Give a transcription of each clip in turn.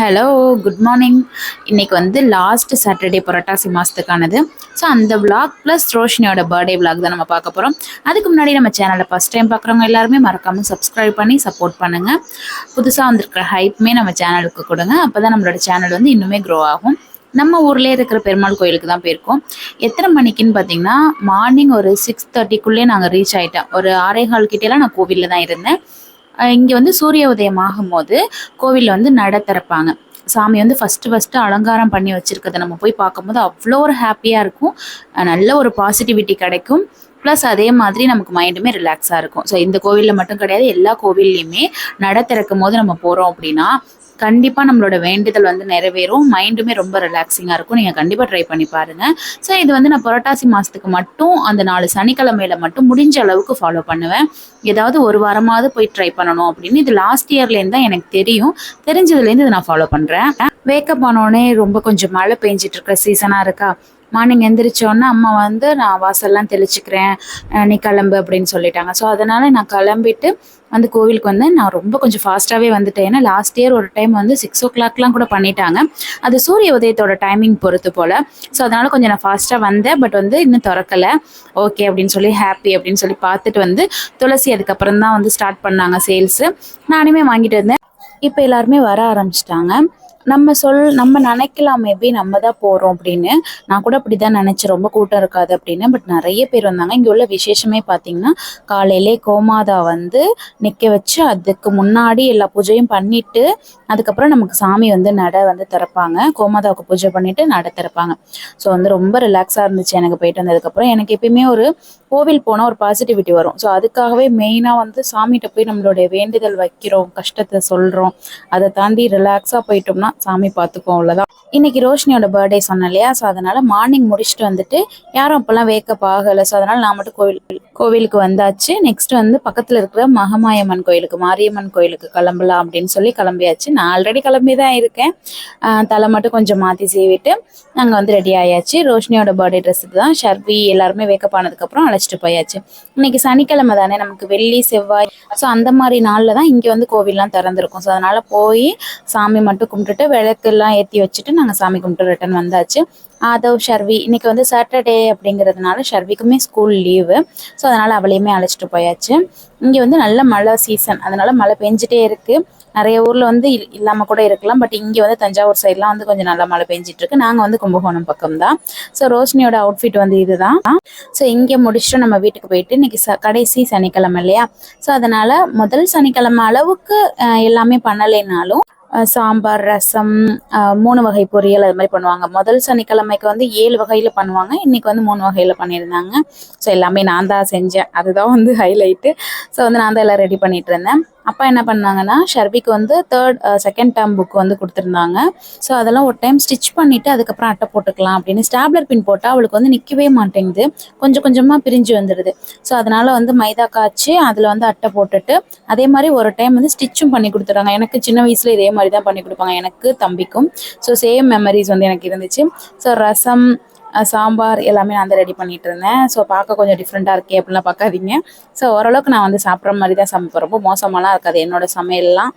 Hello good morning இன்னைக்கு வந்து last Saturday Purattasi மாதத்துக்கானது ஸோ அந்த விளாக் ப்ளஸ் ரோஷினியோட பர்த்டே விளாக் தான் நம்ம பார்க்க போகிறோம் அதுக்கு முன்னாடி நம்ம சேனலை ஃபஸ்ட் டைம் பார்க்குறவங்க எல்லாருமே மறக்காமல் சப்ஸ்கிரைப் பண்ணி சப்போர்ட் பண்ணுங்கள் புதுசாக வந்திருக்கிற ஹைப்புமே நம்ம சேனலுக்கு கொடுங்க. அப்போ தான் நம்மளோட சேனல் வந்து இன்னுமே க்ரோ ஆகும். நம்ம ஊர்லேயே இருக்கிற பெருமாள் கோயிலுக்கு தான் போயிருக்கோம். எத்தனை மணிக்குன்னு பார்த்தீங்கன்னா மார்னிங் ஒரு சிக்ஸ் தேர்ட்டிக்குள்ளே நாங்கள் ரீச் ஆகிட்டோம் ஒரு ஆறே கால் கிட்டேலாம் நான் கோவிலில் தான் இருந்தேன். இங்கே வந்து சூரிய உதயம் ஆகும்போது கோவிலில் வந்து நட திறப்பாங்க. சாமி வந்து ஃபஸ்ட்டு ஃபஸ்ட்டு அலங்காரம் பண்ணி வச்சுருக்கதை நம்ம போய் பார்க்கும்போது அவ்வளோ ஒரு ஹாப்பியாக இருக்கும். நல்ல ஒரு பாசிட்டிவிட்டி கிடைக்கும். ப்ளஸ் அதே மாதிரி நமக்கு மைண்டுமே ரிலாக்ஸாக இருக்கும். ஸோ இந்த கோவிலில் மட்டும் கிடையாது எல்லா கோவில்லையுமே நட திறக்கும் போது நம்ம போகிறோம் அப்படின்னா கண்டிப்பாக நம்மளோட வேண்டுதல் வந்து நிறைவேறும். மைண்டுமே ரொம்ப ரிலாக்ஸிங்காக இருக்கும். நீங்கள் கண்டிப்பாக ட்ரை பண்ணி பாருங்கள் ஸோ இது வந்து நான் புரட்டாசி மாதத்துக்கு மட்டும் அந்த நாலு சனிக்கிழமையில மட்டும் முடிஞ்ச அளவுக்கு ஃபாலோ பண்ணுவேன். ஏதாவது ஒரு வாரமாவது போய் ட்ரை பண்ணணும் அப்படின்னு. இது லாஸ்ட் இயர்லேருந்து தான் எனக்கு தெரியும். தெரிஞ்சதுலேருந்து இதை நான் ஃபாலோ பண்ணுறேன் வேக்கப் ஆனோடனே ரொம்ப கொஞ்சம் மழை பெஞ்சிட்டு இருக்க சீசனாக இருக்கா? மார்னிங் எந்திரிச்சோன்னே அம்மா வந்து நான் வாசல்லாம் தெளிச்சுக்கிறேன் நீ கிளம்பு அப்படின்னு சொல்லிட்டாங்க. ஸோ அதனால் நான் கிளம்பிட்டு வந்து கோவிலுக்கு வந்து நான் ரொம்ப கொஞ்சம் ஃபாஸ்ட்டாகவே வந்துட்டேன். ஏன்னா லாஸ்ட் இயர் ஒரு டைம் வந்து சிக்ஸ் ஓ கிளாக்லாம் கூட பண்ணிட்டாங்க. அது சூரிய உதயத்தோட டைமிங் பொறுத்து போல். ஸோ அதனால் கொஞ்சம் நான் ஃபாஸ்ட்டாக வந்தேன். பட் வந்து இன்னும் திறக்கலை. ஓகே அப்படின்னு சொல்லி ஹாப்பி அப்படின்னு சொல்லி பார்த்துட்டு வந்து துளசி அதுக்கப்புறம் தான் வந்து ஸ்டார்ட் பண்ணாங்க சேல்ஸு நானுமே வாங்கிட்டு வந்தேன். இப்போ எல்லாருமே வர ஆரம்பிச்சிட்டாங்க. நம்ம சொல் நம்ம நினைக்கலாம் மேபி நம்ம தான் போகிறோம் அப்படின்னு. நான் கூட அப்படி தான் நினச்சேன். ரொம்ப கூட்டம் இருக்காது அப்படின்னு. பட் நிறைய பேர் வந்தாங்க. இங்கே உள்ள விசேஷமே பார்த்தீங்கன்னா காலையிலே கோமாதா வந்து நிற்க வச்சு அதுக்கு முன்னாடி எல்லா பூஜையும் பண்ணிட்டு அதுக்கப்புறம் நமக்கு சாமி வந்து நடை வந்து திறப்பாங்க. கோமாதாவுக்கு பூஜை பண்ணிட்டு நடை திறப்பாங்க. ஸோ வந்து ரொம்ப ரிலாக்ஸாக இருந்துச்சு. எனக்கு போயிட்டு வந்ததுக்கப்புறம். எனக்கு எப்பயுமே ஒரு கோவில் போனால் ஒரு பாசிட்டிவிட்டி வரும். ஸோ அதுக்காகவே மெயினாக வந்து சாமிகிட்ட போய் நம்மளுடைய வேண்டுதல் வைக்கிறோம் கஷ்டத்தை சொல்கிறோம் அதை தாண்டி ரிலாக்ஸாக போயிட்டோம்னா சாமி பார்த்துக்கும் அவ்வளோதான் இன்னைக்கு ரோஷினியோட பர்த்டே சொன்னேன் இல்லையா ஸோ அதனால் மார்னிங் முடிச்சுட்டு வந்துட்டு யாரும் அப்போல்லாம் வேக்கப் ஆகலை. ஸோ அதனால் நான் மட்டும் கோவில் கோவிலுக்கு வந்தாச்சு. நெக்ஸ்ட் வந்து பக்கத்தில் இருக்கிற மகமாயம்மன் கோயிலுக்கு மாரியம்மன் கோயிலுக்கு கிளம்பலாம் அப்படின்னு சொல்லி கிளம்பியாச்சு. நான் ஆல்ரெடி கிளம்பி தான் இருக்கேன் தலை மட்டும் கொஞ்சம் மாற்றி சீவிட்டு நாங்கள் வந்து ரெடி ஆயாச்சு. ரோஷினியோட பர்த்டே ட்ரெஸ்ஸுக்கு தான். ஷர்வி எல்லாருமே வேக்கப் ஆனதுக்கப்புறம் அழைச்சிட்டு போயாச்சு. இன்னைக்கு சனிக்கிழமை தானே நமக்கு வெள்ளி செவ்வாய். ஸோ அந்த மாதிரி நாளில் தான் இங்கே வந்து கோவில்லாம் திறந்துருக்கும். ஸோ அதனால் போய் சாமி மட்டும் கும்பிட்டுட்டு விளக்கெல்லாம் ஏற்றி வச்சுட்டு நாங்கள் சாமி கும்பிட்டு ரிட்டர்ன் வந்தாச்சு. ஆதவ் ஷர்வி இன்னைக்கு வந்து சாட்டர்டே அப்படிங்கிறதுனால ஷர்விக்குமே ஸ்கூல் லீவு ஸோ அதனால் அவளையுமே அழைச்சிட்டு போயாச்சு. இங்கே வந்து நல்ல மழை சீசன் அதனால மழை பெஞ்சிட்டே இருக்குது நிறைய ஊரில் வந்து இல் இல்லாமல் கூட இருக்கலாம். பட் இங்கே வந்து தஞ்சாவூர் சைட்லாம் வந்து கொஞ்சம் நல்லா மழை பெஞ்சிட்டு இருக்கு நாங்கள் வந்து கும்பகோணம் பக்கம் தான் ஸோ ரோஷினியோட அவுட்ஃபிட் வந்து இதுதான். ஸோ இங்கே முடிச்சுட்டு நம்ம வீட்டுக்கு போயிட்டு இன்னைக்கு ச கடைசி சனிக்கிழமை இல்லையா? ஸோ அதனால் முதல் சனிக்கிழமை அளவுக்கு எல்லாமே பண்ணலைனாலும் சாம்பார் ரசம் மூணு வகை பொரியல் அது மாதிரி பண்ணுவாங்க. முதல் சனிக்கிழமைக்கு வந்து ஏழு வகையில் பண்ணுவாங்க. இன்னைக்கு வந்து மூணு வகையில் பண்ணியிருந்தாங்க. ஸோ எல்லாமே நான் தான் செஞ்சேன். அதுதான் வந்து ஹைலைட்டு ஸோ வந்து நான் தான் எல்லாம் ரெடி பண்ணிகிட்டு இருந்தேன். அப்பா என்ன பண்ணாங்கன்னா ஷர்விக்கு வந்து தேர்ட் செகண்ட் டேர்ம் புக் வந்து கொடுத்துருந்தாங்க. ஸோ அதெல்லாம் ஒரு டைம் ஸ்டிச் பண்ணிவிட்டு அதுக்கப்புறம் அட்டை போட்டுக்கலாம் அப்படின்னு ஸ்டாப்லர் பின் போட்டால் அவளுக்கு வந்து நிற்கவே மாட்டேங்குது. கொஞ்சம் கொஞ்சமாக பிரிஞ்சு வந்துடுது ஸோ அதனால் வந்து மைதா காய்ச்சி அதில் வந்து அட்டை போட்டுட்டு அதே மாதிரி ஒரு டைம் வந்து ஸ்டிச்சும் பண்ணி கொடுத்துறாங்க எனக்கு சின்ன வயசில் இதே மாதிரி தான் பண்ணி கொடுப்பாங்க எனக்கு தம்பிக்கும். ஸோ சேம் மெமரிஸ் வந்து எனக்கு இருந்துச்சு. ஸோ ரசம் சாம்பார் எல்லாமே நான் தான் ரெடி பண்ணிட்டு இருந்தேன். ஸோ பார்க்க கொஞ்சம் டிஃப்ரெண்ட்டாக இருக்கே அப்படிலாம் பார்க்காதீங்க. ஸோ ஓரளவுக்கு நான் வந்து சாப்பிட்ற மாதிரி தான் சமைப்பேன். ரொம்ப மோசமாலாம் இருக்காது. என்னோட சமையல்லாம்.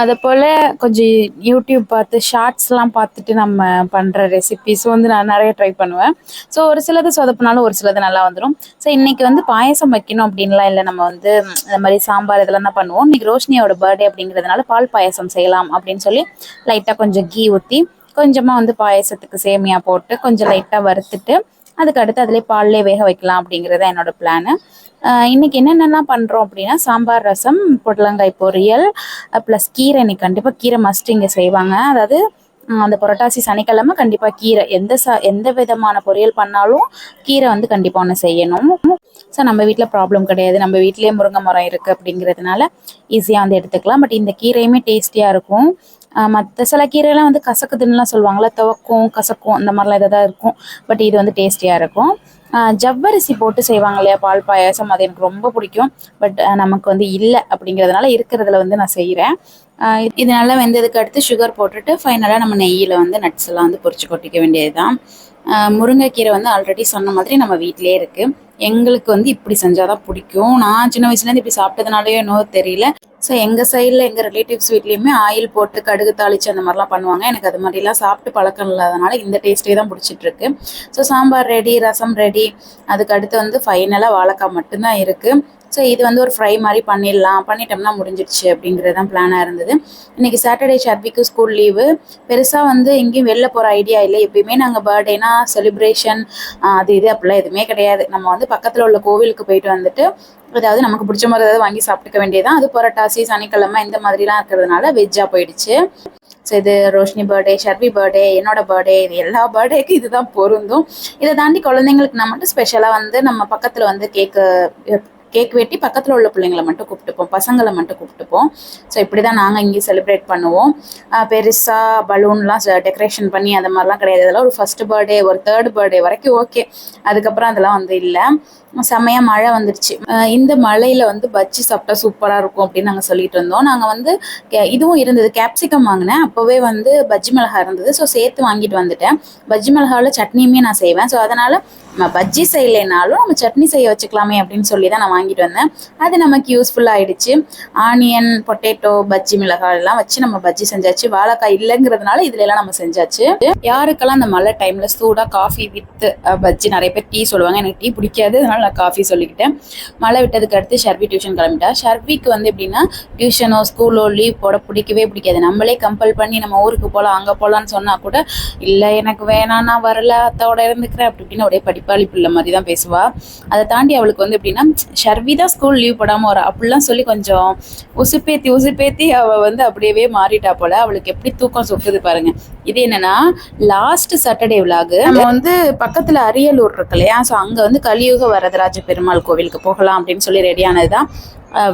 அதை போல் கொஞ்சம் யூடியூப் பார்த்து ஷார்ட்ஸ்லாம் பார்த்துட்டு நம்ம பண்ணுற ரெசிபிஸும் வந்து நான் நிறைய ட்ரை பண்ணுவேன். ஸோ ஒரு சிலது சொதப்பினாலும் ஒரு சிலது நல்லா வந்துடும் ஸோ இன்றைக்கி வந்து பாயசம் வைக்கணும் அப்படின்லாம் இல்லை. நம்ம வந்து இந்த மாதிரி சாம்பார் இதெல்லாம் தான் பண்ணுவோம். இன்றைக்கி ரோஷினியோட பர்த்டே அப்படிங்கிறதுனால பால் பாயசம் செய்யலாம் அப்படின்னு சொல்லி லைட்டாக கொஞ்சம் கீ ஊற்றி கொஞ்சமாக வந்து பாயசத்துக்கு சேமியா போட்டு கொஞ்சம் லைட்டாக வறுத்துட்டு அதுக்கு அடுத்து அதிலே பால்லே வேக வைக்கலாம் அப்படிங்கிறது தான் என்னோட பிளானு இன்னைக்கு என்னென்னலாம் பண்ணுறோம் அப்படின்னா சாம்பார் ரசம் புடலங்காய் பொரியல் ப்ளஸ் கீரை இன்னைக்கு கண்டிப்பாக கீரை மஸ்ட் இங்கே செய்வாங்க. அதாவது அந்த புரட்டாசி சனிக்கிழமை கண்டிப்பாக கீரை. எந்த ச எந்த விதமான பொரியல் பண்ணாலும் கீரை வந்து கண்டிப்பாக ஒன்று செய்யணும். ஸோ நம்ம வீட்டில் ப்ராப்ளம் கிடையாது. நம்ம வீட்டிலேயே முருங்கை மரம் இருக்குது அப்படிங்கிறதுனால ஈஸியாக வந்து எடுத்துக்கலாம். பட் இந்த கீரையுமே டேஸ்டியாக இருக்கும். மற்ற சில கீரைலாம் வந்து கசக்குதுன்னுலாம் சொல்லுவாங்கள்ல துவக்கும் கசக்கும் அந்த மாதிரிலாம் இதாக இருக்கும். பட் இது வந்து டேஸ்டியாக இருக்கும். ஜவ்வரிசி போட்டு செய்வாங்க இல்லையா பால் பாயாசம் அது எனக்கு ரொம்ப பிடிக்கும். பட் நமக்கு வந்து இல்லை அப்படிங்கிறதுனால இருக்கிறதுல வந்து நான் செய்கிறேன் இது நல்லா வெந்ததுக்கு அடுத்து சுகர் போட்டுட்டு ஃபைனலாக நம்ம நெய்யில் வந்து நட்ஸ் எல்லாம் வந்து பொறிச்சு கொட்டிக்க வேண்டியது தான் முருங்கைக்கீரை வந்து ஆல்ரெடி சொன்ன மாதிரி நம்ம வீட்டிலேயே இருக்குது எங்களுக்கு வந்து இப்படி செஞ்சால் தான் பிடிக்கும். நான் சின்ன வயசுலேருந்து இப்படி சாப்பிட்டதுனாலயோ என்னவோ தெரியல. ஸோ எங்கள் சைடில் எங்கள் ரிலேட்டிவ்ஸ் வீட்லேயுமே ஆயில் போட்டு கடுகு தாளிச்சு அந்த மாதிரிலாம் பண்ணுவாங்க. எனக்கு அது மாதிரிலாம் சாப்பிட்டு பழக்கம் இல்லாதனால இந்த டேஸ்ட்டே தான் பிடிச்சிட்ருக்கு. So sambar ready rasam ready அதுக்கு அடுத்து வந்து ஃபைனலாக வாழைக்காய் மட்டும்தான் இருக்குது ஸோ இது வந்து ஒரு ஃப்ரை மாதிரி பண்ணிடலாம். பண்ணிட்டோம்னா முடிஞ்சிடுச்சு அப்படிங்கிறது தான் பிளானாக இருந்தது. இன்றைக்கி சாட்டர்டே ஷர்விக்கு ஸ்கூல் லீவு பெருசாக வந்து எங்கேயும் வெளில போகிற ஐடியா இல்லை. எப்பயுமே நாங்கள் பர்த்டேனா செலிப்ரேஷன் அது இது அப்படிலாம் எதுவுமே கிடையாது. நம்ம வந்து பக்கத்தில் உள்ள கோவிலுக்கு போயிட்டு வந்துட்டு அதாவது நமக்கு பிடிச்ச மாதிரி ஏதாவது வாங்கி சாப்பிட்டுக்க வேண்டியதான் அது புரட்டாசி சனிக்கிழமை இந்த மாதிரிலாம் இருக்கிறதுனால வெஜ்ஜாக போயிடுச்சு. ஸோ இது ரோஷினி பர்த்டே ஷர்வி பர்த்டே என்னோட பர்த்டே இது எல்லா பர்த்டேக்கும் இதுதான் பொருந்தும். இதை தாண்டி குழந்தைங்களுக்கு நான் மட்டும் ஸ்பெஷலாக வந்து நம்ம பக்கத்தில் வந்து கேக்கு கேக் வெட்டி பக்கத்தில் உள்ள பிள்ளைங்களை மட்டும் கூப்பிட்டுப்போம். பசங்களை மட்டும் கூப்பிட்டுப்போம். ஸோ இப்படி தான் நாங்கள் இங்கே செலிப்ரேட் பண்ணுவோம் பெருசாக பலூன்லாம் டெக்கரேஷன் பண்ணி அந்த மாதிரிலாம் கிடையாது. அதெல்லாம் ஒரு ஃபர்ஸ்ட் பர்த்டே ஒரு தேர்ட் பர்த்டே வரைக்கும் ஓகே அதுக்கப்புறம் அதெல்லாம் வந்து இல்லை. செம்மையாக மழை வந்துருச்சு. இந்த மழையில் வந்து பஜ்ஜி சாப்பிட்டா சூப்பராக இருக்கும் அப்படின்னு நாங்கள் சொல்லிட்டு இருந்தோம். நாங்கள் வந்து இதுவும் இருந்தது. கேப்சிகம் வாங்கினேன். அப்போவே வந்து பஜ்ஜி மிளகா இருந்தது. ஸோ சேர்த்து வாங்கிட்டு வந்துட்டேன். பஜ்ஜி மிளகாவில் சட்னியுமே நான் செய்வேன். ஸோ அதனால் நம்ம பஜ்ஜி செய்யலைனாலும் நம்ம சட்னி செய்ய வச்சுக்கலாமே அப்படின்னு சொல்லி தான் நான் வாங்கிட்டு வந்தேன். அது நமக்கு யூஸ்ஃபுல் ஆயிடுச்சு. ஆனியன் பொட்டேட்டோ பஜ்ஜி மிளகாய் எல்லாம் வச்சு நம்ம பஜ்ஜி செஞ்சாச்சு. வாழைக்காய் இல்லைங்கிறதுனால இதுல எல்லாம் நம்ம செஞ்சாச்சு. யாருக்கெல்லாம் அந்த மழை டைம்ல சூடா காஃபி வித் பஜ்ஜி நிறைய பேர் டீ சொல்லுவாங்க. எனக்கு டீ பிடிக்காது. அதனால நான் காஃபி சொல்லிக்கிட்டேன். மழை விட்டதுக்கு அடுத்து ஷர்வி டியூஷன் கிளம்பிட்டா. ஷர்விக்கு வந்து எப்படின்னா டியூஷனோ ஸ்கூலோ லீவ் போட பிடிக்கவே பிடிக்காது. நம்மளே கம்பல் பண்ணி நம்ம ஊருக்கு போகலாம் அங்கே போகலான்னு சொன்னா கூட இல்லை எனக்கு வேணாம் நான் வரல அத்தாவோட இருந்துக்கிறேன். அப்படி இப்படின்னு ஒரே படிப்பாளி பிள்ளை மாதிரி தான் பேசுவா. அதை தாண்டி அவளுக்கு வந்து எப்படின்னா ஷர்வி தான் ஸ்கூல் லீவ் போடாமல் வர. அப்படிலாம் சொல்லி கொஞ்சம் உசுப்பேத்தி உசுப்பேத்தி அவள் வந்து அப்படியே மாறிட்டா போல. அவளுக்கு எப்படி தூக்கம் சொக்குது பாருங்க. இது என்னன்னா லாஸ்ட் சாட்டர்டே விலாகு நம்ம வந்து பக்கத்துல அரியலூர் இருக்கு இல்லையா ஸோ அங்க வந்து கலியுக வரதராஜ பெருமாள் கோவிலுக்கு போகலாம் அப்படின்னு சொல்லி ரெடியானது தான்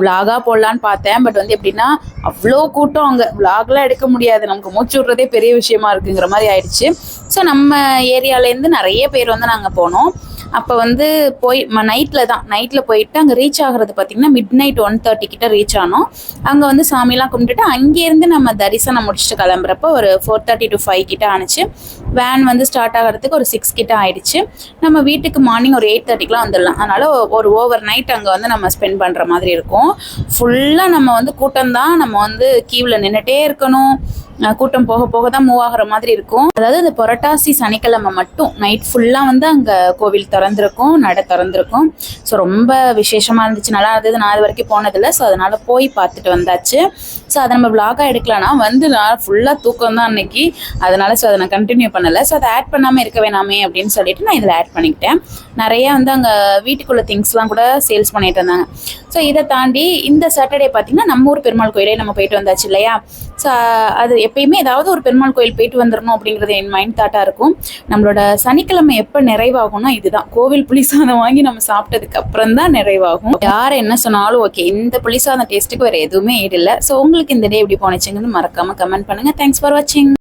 விலாகா போடலான்னு பார்த்தேன். பட் வந்து எப்படின்னா அவ்வளோ கூட்டம் அங்கே. விலாக்லாம் எடுக்க முடியாது. நமக்கு மூச்சு விட்றதே பெரிய விஷயமா இருக்குங்கிற மாதிரி ஆயிடுச்சு. ஸோ நம்ம ஏரியாலேருந்து நிறைய பேர் வந்து நாங்கள் போனோம். அப்போ வந்து போய் நைட்டில் தான் நைட்டில் போயிட்டு அங்கே ரீச் ஆகிறது பார்த்திங்கன்னா மிட் நைட் ஒன் தேர்ட்டி கிட்ட ரீச் ஆனோம். அங்கே வந்து சாமிலாம் கும்பிட்டுட்டு அங்கேருந்து நம்ம தரிசனம் முடிச்சுட்டு கிளம்புறப்போ ஒரு ஃபோர் தேர்ட்டி டு ஃபைவ் கிட்ட ஆனிச்சு. வேன் வந்து ஸ்டார்ட் ஆகிறதுக்கு ஒரு சிக்ஸ் கிட்ட ஆயிடுச்சு. நம்ம வீட்டுக்கு மார்னிங் ஒரு எயிட் தேர்ட்டிக்கெலாம் வந்துடலாம். அதனால் ஒரு ஓவர் நைட் அங்கே வந்து நம்ம ஸ்பெண்ட் பண்ணுற மாதிரி இருக்கும். ஃபுல்லாக நம்ம வந்து கூட்டம் தான். நம்ம வந்து கீவில் நின்றுட்டே இருக்கணும். கூட்டம் போக போக தான் மூவ் ஆகுற மாதிரி இருக்கும். அதாவது இந்த புரட்டாசி சனிக்கிழமை மட்டும் நைட் ஃபுல்லாக வந்து அங்கே கோவில் திறந்திருக்கும் நடை திறந்திருக்கும். ஸோ ரொம்ப விசேஷமாக இருந்துச்சு. நல்லா இருந்தது. நான் அது வரைக்கும் போனதில்லை. ஸோ அதனால் போய் பார்த்துட்டு வந்தாச்சு. ஸோ அதை நம்ம vlog-ஆ எடுக்கலாம்னா வந்து நான் ஃபுல்லாக தூக்கம் தான் அன்னைக்கு. அதனால் ஸோ அதை நான் கண்டினியூ பண்ணலை. ஸோ அதை ஆட் பண்ணாமல் இருக்க வேணாமே அப்படின்னு சொல்லிட்டு நான் இதில் ஆட் பண்ணிக்கிட்டேன். நிறைய வந்து அங்கே வீட்டுக்குள்ளே திங்ஸ்லாம் கூட சேல்ஸ் பண்ணிட்டு இருந்தாங்க. ஸோ இதை தாண்டி இந்த சாட்டர்டே பார்த்தீங்கன்னா நம்ம ஊர் பெருமாள் கோயிலே நம்ம போயிட்டு வந்தாச்சு இல்லையா? ஸோ அது எப்பயுமே ஏதாவது ஒரு பெருமாள் கோயில் போயிட்டு வந்துடணும் அப்படிங்கிறது என் மைண்ட் தாட்டாக இருக்கும். நம்மளோட சனிக்கிழமை எப்போ நிறைவாகும்னா இதுதான். கோவில் புளிசாதம் வாங்கி நம்ம சாப்பிட்டதுக்கு அப்புறம் தான் நிறைவாகும். யார் என்ன சொன்னாலும் ஓகே இந்த புளிசாதம் டேஸ்ட்டுக்கு வேறு எதுவுமே ஈடு இல்லை. ஸோ உங்களுக்கு இந்த டே எப்படி போனுச்சுங்கன்னு மறக்காமல் கமெண்ட் பண்ணுங்க. தேங்க்ஸ் ஃபார் வாட்சிங்